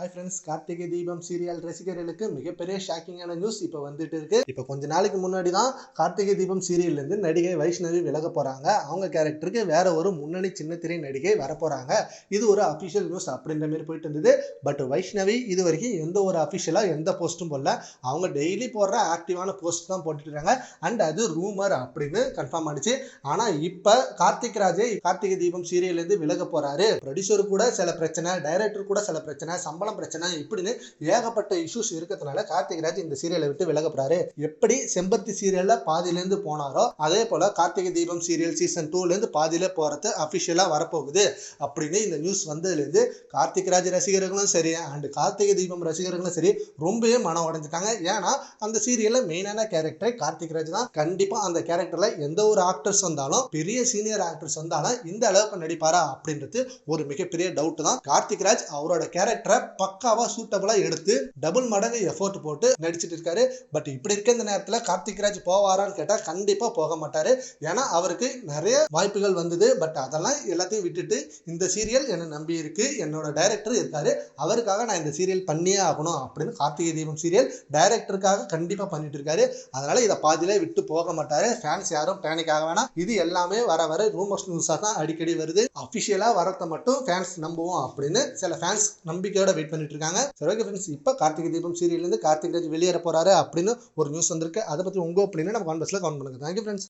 Hi friends Karthigai Deepam serial ரசிகர்களுக்கு மிகப்பெரிய ஷாக்கிங்கான news இப்போ வந்துட்டு இருக்கு. இப்போ கொஞ்ச நாளைக்கு முன்னாடி தான் கார்த்திகை தீபம் சீரியல்லேருந்து நடிகை வைஷ்ணவி விலக போகிறாங்க அவங்க கேரக்டருக்கு வேற ஒரு முன்னணி சின்னத்திரை நடிகை வரப்போகிறாங்க இது ஒரு அஃபிஷியல் நியூஸ் அப்படின்ற மாதிரி போயிட்டு இருந்தது. பட் வைஷ்ணவி இது வரைக்கும் எந்த ஒரு அஃபிஷியலாக எந்த போஸ்ட்டும் போடல. அவங்க டெய்லி போடுற ஆக்டிவான போஸ்ட் தான் போட்டுட்டு இருக்காங்க. அண்ட் அது ரூமர் அப்படின்னு கன்ஃபார்ம் ஆனிச்சு. ஆனால் இப்போ கார்த்திக் ராஜே கார்த்திகை தீபம் சீரியல்லேருந்து விலக போகிறாரு ப்ரொடியூசர் கூட சில பிரச்சனை டைரக்டர் கூட சில பிரச்சனை சம்பளம் பிரச்சனை இப்படின்னு ஏகப்பட்ட இஷ்யூஸ் இருக்கிறதுனால கார்த்திக் ராஜ் இந்த சீரியலை விட்டு விலகப்படுறாரு எப்படி செம்பருத்தி சீரியல்ல பாதியிலேருந்து போனாரோ அதே போல கார்த்திகை தீபம் சீரியல் சீசன் டூலேருந்து பாதியில போறது அஃபிஷியலா வரப்போகுது. அப்படின்னு இந்த நியூஸ் வந்ததுலேருந்து கார்த்திக் ராஜ் ரசிகர்களும் சரி அண்ட் கார்த்திகை தீபம் ரசிகர்களும் சரி ரொம்பவே மனம் உடைஞ்சிட்டாங்க. ஏன்னா அந்த சீரியல்ல மெயினான கேரக்டர் கார்த்திக் ராஜ் தான். கண்டிப்பா அந்த கேரக்டர்ல எந்த ஒரு ஆக்டர்ஸ் வந்தாலும் பெரிய சீனியர் ஆக்டர்ஸ் வந்தாலும் இந்த அளவுக்கு நடிப்பாரா அப்படின்றது ஒரு மிகப்பெரிய டவுட் தான். கார்த்திக் ராஜ் அவரோட கேரக்டரை பக்காவா சூட்டபிளா எடுத்து டபுள் மடங்கு எஃபோர்ட் போட்டு நடிச்சிட்டு இருக்காரு. பட் இப்படி இருக்க இந்த நேரத்துல கார்த்திக் ராஜ் போவாரான்னு கேட்டா கண்டிப்பா போக மாட்டாரு. ஏன்னா அவருக்கு நிறைய வாய்ப்புகள் வந்தது. பட் அதெல்லாம் எல்லாத்தையும் விட்டுட்டு இந்த சீரியல் என்னை நம்பி இருக்கு. என்னோட டைரக்டர் இருக்காரு. அவருக்காக நான் இந்த சீரியல் பண்ணியே ஆகணும் அப்படின்னு கார்த்திகை தீபம் சீரியல் டைரக்டருக்காக கண்டிப்பா பண்ணிட்டு இருக்காரு. அதனால இதை பாதியிலே விட்டு போக மாட்டாரு. ஃபேன்ஸ் யாரும் பேனிக் ஆக வேணாம். இது எல்லாமே வர வர ரூமர்ஸ் நியூஸாக தான் அடிக்கடி வருது. அஃபிஷியலாக வரத்தை மட்டும் ஃபேன்ஸ் நம்புவோம் அப்படின்னு சில ஃபேன்ஸ் நம்பிக்கையோட வெயிட் பண்ணிட்டு இருக்காங்க சரி ஓகே ஃப்ரெண்ட்ஸ் இப்போ கார்த்திகை தீபம் சீரியல்லேருந்து கார்த்திக் ராஜ் வெளியேற போறாரு அப்படின்னு ஒரு நியூஸ் வந்திருக்கு. அதை பற்றி உங்க ஒப்பீனியன் நம்ம கான்வர்ஸில் கவுண்ட் பண்ணுங்க. Thank you friends